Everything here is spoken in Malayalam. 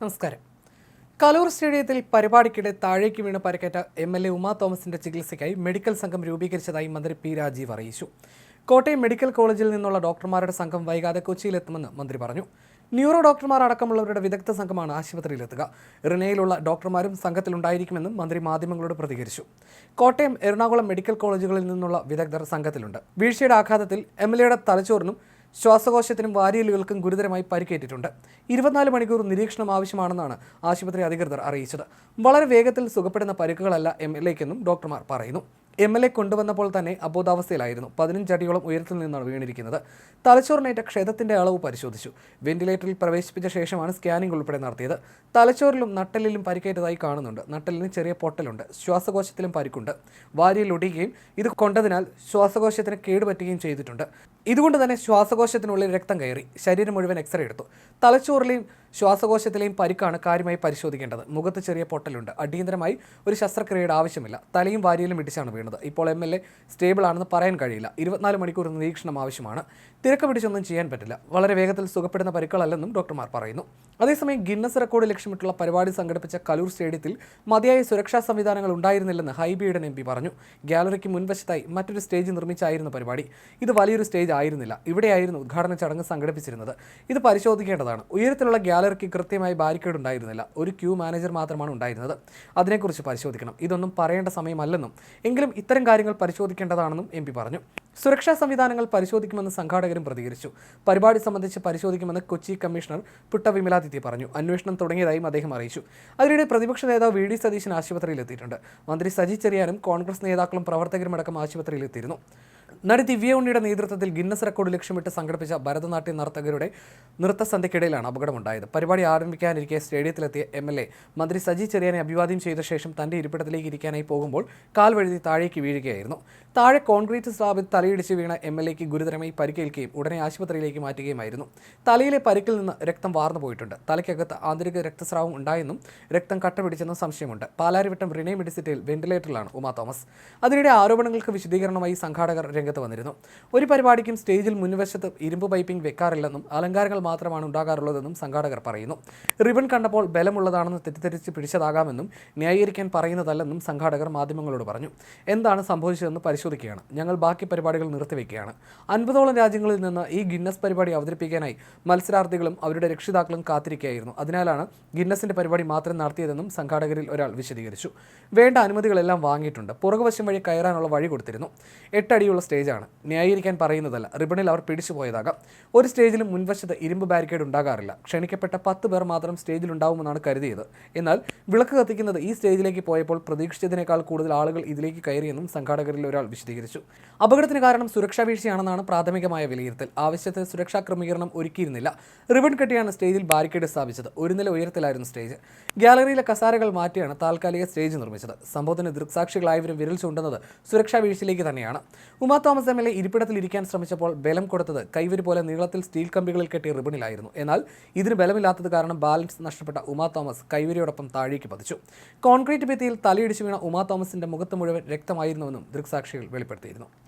നമസ്കാരം. കലൂർ സ്റ്റേഡിയത്തിൽ പരിപാടിക്കിടെ താഴേക്ക് വീണ് പരിക്കേറ്റ എം എൽ എ ഉമാ തോമസിന്റെ ചികിത്സയ്ക്കായി മെഡിക്കൽ സംഘം രൂപീകരിച്ചതായി മന്ത്രി പി രാജീവ് അറിയിച്ചു. കോട്ടയം മെഡിക്കൽ കോളേജിൽ നിന്നുള്ള ഡോക്ടർമാരുടെ സംഘം വൈകാതെ കൊച്ചിയിലെത്തുമെന്ന് മന്ത്രി പറഞ്ഞു. ന്യൂറോ ഡോക്ടർമാർ അടക്കമുള്ളവരുടെ വിദഗ്ധ സംഘമാണ് ആശുപത്രിയിലെത്തുക. റിനയിലുള്ള ഡോക്ടർമാരും സംഘത്തിലുണ്ടായിരിക്കുമെന്നും മന്ത്രി മാധ്യമങ്ങളോട് പ്രതികരിച്ചു. കോട്ടയം എറണാകുളം മെഡിക്കൽ കോളേജുകളിൽ നിന്നുള്ള വിദഗ്ധർ സംഘത്തിലുണ്ട്. വീഴ്ചയുടെ ആഘാതത്തിൽ എം എൽ എയുടെ തലച്ചോറിനും ശ്വാസകോശത്തിനും വാരിയലുകൾക്കും ഗുരുതരമായി പരിക്കേറ്റിട്ടുണ്ട്. ഇരുപത്തിനാല് മണിക്കൂർ നിരീക്ഷണം ആവശ്യമാണെന്നാണ് ആശുപത്രി അധികൃതർ അറിയിച്ചത്. വളരെ വേഗത്തിൽ സുഖപ്പെടുന്ന പരിക്കുകളല്ല എം എൽ എക്കെന്നും ഡോക്ടർമാർ പറയുന്നു. എം എൽ എ കൊണ്ടുവന്നപ്പോൾ തന്നെ അബോധാവസ്ഥയിലായിരുന്നു. പതിനഞ്ച് അടിയോളം ഉയരത്തിൽ നിന്നാണ് വീണിരിക്കുന്നത്. തലച്ചോറിനേറ്റ ക്ഷതത്തിന്റെ അളവ് പരിശോധിച്ചു. വെന്റിലേറ്ററിൽ പ്രവേശിപ്പിച്ച ശേഷമാണ് സ്കാനിംഗ് ഉൾപ്പെടെ നടത്തിയത്. തലച്ചോറിലും നട്ടലിലും പരിക്കേറ്റതായി കാണുന്നുണ്ട്. നട്ടലിന് ചെറിയ പൊട്ടലുണ്ട്. ശ്വാസകോശത്തിലും പരിക്കുണ്ട്. വാരിയിൽ ഒടിയുകയും ഇത് കൊണ്ടതിനാൽ ശ്വാസകോശത്തിന് കേടുപറ്റുകയും ചെയ്തിട്ടുണ്ട്. ഇതുകൊണ്ട് തന്നെ ശ്വാസകോശത്തിനുള്ളിൽ രക്തം കയറി. ശരീരം മുഴുവൻ എക്സ്റേ എടുത്തു. തലച്ചോറിലെയും ശ്വാസകോശത്തിലെയും പരിക്കാണ് കാര്യമായി പരിശോധിക്കേണ്ടത്. മുഖത്ത് ചെറിയ പൊട്ടലുണ്ട്. അടിയന്തരമായി ഒരു ശസ്ത്രക്രിയയുടെ ആവശ്യമില്ല. തലയും വാരിയിലും ഇടിച്ചാണ് വീണത്. ഇപ്പോൾ എം എൽ എ സ്റ്റേബിൾ ആണെന്ന് പറയാൻ കഴിയില്ല. ഇരുപത്തിനാല് മണിക്കൂർ നിരീക്ഷണം ആവശ്യമാണ്. തിരക്ക് പിടിച്ചൊന്നും ചെയ്യാൻ പറ്റില്ല. വളരെ വേഗത്തിൽ സുഖപ്പെടുന്ന പരിക്കുകളല്ലെന്നും ഡോക്ടർമാർ പറയുന്നു. അതേസമയം ഗിന്നസ് റെക്കോർഡ് ലക്ഷ്യമിട്ടുള്ള പരിപാടി സംഘടിപ്പിച്ച കലൂർ സ്റ്റേഡിയത്തിൽ മതിയായ സുരക്ഷാ സംവിധാനങ്ങൾ ഉണ്ടായിരുന്നില്ലെന്ന് ഹൈബിയുടെ എം പി പറഞ്ഞു. ഗാലറിക്ക് മുൻവശത്തായി മറ്റൊരു സ്റ്റേജ് നിർമ്മിച്ചായിരുന്നു പരിപാടി. ഇത് വലിയൊരു സ്റ്റേജ് ആയിരുന്നില്ല. ഇവിടെയായിരുന്നു ഉദ്ഘാടന ചടങ്ങ് സംഘടിപ്പിച്ചിരുന്നത്. ഇത് പരിശോധിക്കേണ്ടതാണ്. ഉയരത്തിലുള്ള ഗാലറിക്ക് കൃത്യമായി ബാരിക്കേഡ് ഉണ്ടായിരുന്നില്ല. ഒരു ക്യൂ മാനേജർ മാത്രമാണ് ഉണ്ടായിരുന്നത്. അതിനെക്കുറിച്ച് പരിശോധിക്കണം. ഇതൊന്നും പറയേണ്ട സമയമല്ലെന്നും എങ്കിലും ഇത്തരം കാര്യങ്ങൾ പരിശോധിക്കേണ്ടതാണെന്നും എം പറഞ്ഞു. സുരക്ഷാ സംവിധാനങ്ങൾ പരിശോധിക്കുമെന്ന് സംഘാടകരും പ്രതികരിച്ചു. പരിപാടി സംബന്ധിച്ച് പരിശോധിക്കുമെന്ന് കൊച്ചി കമ്മീഷണർ പുട്ട വിമലാദിത്യ പറഞ്ഞു. അന്വേഷണം തുടങ്ങിയതായും അദ്ദേഹം അറിയിച്ചു. അതിനിടെ പ്രതിപക്ഷ നേതാവ് വി ഡി സതീശൻ ആശുപത്രിയിൽ എത്തിയിട്ടുണ്ട് മന്ത്രി സജി ചെറിയാനും കോൺഗ്രസ് നേതാക്കളും പ്രവർത്തകരുമടക്കം ആശുപത്രിയിൽ എത്തിയിരുന്നു നടി ദിവ്യ ഉണ്ണിയുടെ നേതൃത്വത്തിൽ ഗിന്നസ് റെക്കോർഡ് ലക്ഷ്യമിട്ട് സംഘടിപ്പിച്ച ഭരതനാട്യ നർത്തകരുടെ നൃത്തസന്ധ്യക്കിടയിലാണ് അപകടമുണ്ടായത്. പരിപാടി ആരംഭിക്കാനിരിക്കെ സ്റ്റേഡിയത്തിലെത്തിയ എം എൽ എ മന്ത്രി സജി ചെറിയാനെ അഭിവാദ്യം ചെയ്ത ശേഷം തന്റെ ഇരിപ്പിടത്തിലേക്ക് ഇരിക്കാനായി പോകുമ്പോൾ കാൽ വഴുതി താഴേക്ക് വീഴുകയായിരുന്നു. താഴെ കോൺക്രീറ്റ് സ്ലാബിൽ തലയിടിച്ച് വീണ എം എൽ എക്ക് ഗുരുതരമായി പരിക്കേൽക്കുകയും ഉടനെ ആശുപത്രിയിലേക്ക് മാറ്റുകയുമായിരുന്നു. തലയിലെ പരിക്കിൽ നിന്ന് രക്തം വാർന്നു പോയിട്ടുണ്ട്. തലയ്ക്കകത്ത് ആന്തരിക രക്തസ്രാവം ഉണ്ടായെന്നും രക്തം കട്ട പിടിച്ചെന്നും സംശയമുണ്ട്. പാലാരിവട്ടം റിനെ മെഡിസിറ്റിയിൽ വെന്റിലേറ്ററിലാണ് ഉമാ തോമസ്. അതിനിടെ ആരോപണങ്ങൾക്ക് വിശദീകരണമായി സംഘാടകർ രംഗത്ത് വന്നിരുന്നു. ഒരു പരിപാടിക്കും സ്റ്റേജിൽ മുൻവശത്ത് ഇരുമ്പ് പൈപ്പിംഗ് വെക്കാറില്ലെന്നും അലങ്കാരങ്ങൾ മാത്രമാണ് ഉണ്ടാകാറുള്ളതെന്നും സംഘാടകർ പറയുന്നു. റിബൺ കണ്ടപ്പോൾ ബലമുള്ളതാണെന്ന് തെറ്റിദ്ധരിച്ച് പിടിച്ചതാകാമെന്നും ന്യായീകരിക്കാൻ പറയുന്നതല്ലെന്നും സംഘാടകർ മാധ്യമങ്ങളോട് പറഞ്ഞു. എന്താണ് സംഭവിച്ചതെന്ന് പരിശോധിക്കുകയാണ്. ഞങ്ങൾ ബാക്കി പരിപാടികൾ നിർത്തിവെക്കുകയാണ് അൻപതോളം രാജ്യങ്ങളിൽ നിന്ന് ഈ ഗിന്നസ് പരിപാടി അവതരിപ്പിക്കാനായി മത്സരാർത്ഥികളും അവരുടെ രക്ഷിതാക്കളും കാത്തിരിക്കുകയായിരുന്നു. അതിനാലാണ് ഗിന്നസിന്റെ പരിപാടി മാത്രം നടത്തിയതെന്നും സംഘാടകരിൽ ഒരാൾ വിശദീകരിച്ചു. വേണ്ട അനുമതികളെല്ലാം വാങ്ങിയിട്ടുണ്ട്. പുറകുവശം വഴി കയറാനുള്ള വഴി കൊടുത്തിരുന്നു. എട്ടടിയുള്ള സ്റ്റേജാണ്. ന്യായീകരിക്കാൻ പറയുന്നതല്ല. റിബണിൽ അവർ പിടിച്ചു പോയതാകാം. ഒരു സ്റ്റേജിലും മുൻവശത്ത് ഇരുമ്പ് ബാരിക്കേഡ് ഉണ്ടാകാറില്ല. ക്ഷണിക്കപ്പെട്ട പത്ത് പേർ മാത്രം സ്റ്റേജിൽ ഉണ്ടാവുമെന്നാണ് കരുതിയത്. എന്നാൽ വിളക്ക് കത്തിക്കുന്നത് ഈ സ്റ്റേജിലേക്ക് പോയപ്പോൾ പ്രതീക്ഷിച്ചതിനേക്കാൾ കൂടുതൽ ആളുകൾ ഇതിലേക്ക് കയറിയെന്നും സംഘാടകരിൽ ഒരാൾ വിശദീകരിച്ചു. അപകടത്തിന് കാരണം സുരക്ഷാ വീഴ്ചയാണെന്നാണ് പ്രാഥമികമായ വിലയിരുത്തൽ. ആവശ്യത്തെ സുരക്ഷാ ക്രമീകരണം ഒരുക്കിയിരുന്നില്ല. റിബൺ കെട്ടിയാണ് സ്റ്റേജിൽ ബാരിക്കേഡ് സ്ഥാപിച്ചത്. ഒരു നില ഉയരത്തിലായിരുന്നു സ്റ്റേജ്. ഗാലറിയിലെ കസാരകൾ മാറ്റിയാണ് താൽക്കാലിക സ്റ്റേജ് നിർമ്മിച്ചത്. സംഭവത്തിന് ദൃക്സാക്ഷികളായവരും വിരൽ ചൂണ്ടുന്നത് സുരക്ഷാ വീഴ്ചയിലേക്ക് തന്നെയാണ്. Uma Thomas M L A ഇരിപ്പിടത്തിൽ ഇരിക്കാൻ ശ്രമിച്ചപ്പോൾ ബലം കൊടുത്തത് കൈവരി പോലെ നീളത്തിൽ സ്റ്റീൽ കമ്പികളിൽ കെട്ടിയ റിബണിലായിരുന്നു. എന്നാൽ ഇതിന് ബലമില്ലാത്തത് കാരണം ബാലൻസ് നഷ്ടപ്പെട്ട ഉമാ തോമസ് കൈവരിയോടൊപ്പം താഴേക്ക് പതിച്ചു. കോൺക്രീറ്റ് ഭിത്തിയിൽ തലയിടിച്ചു വീണ ഉമാ തോമസിന്റെ മുഖത്ത് മുഴുവൻ രക്തമായിരുന്നുവെന്നും ദൃക്സാക്ഷികൾ വെളിപ്പെടുത്തിയിരുന്നു.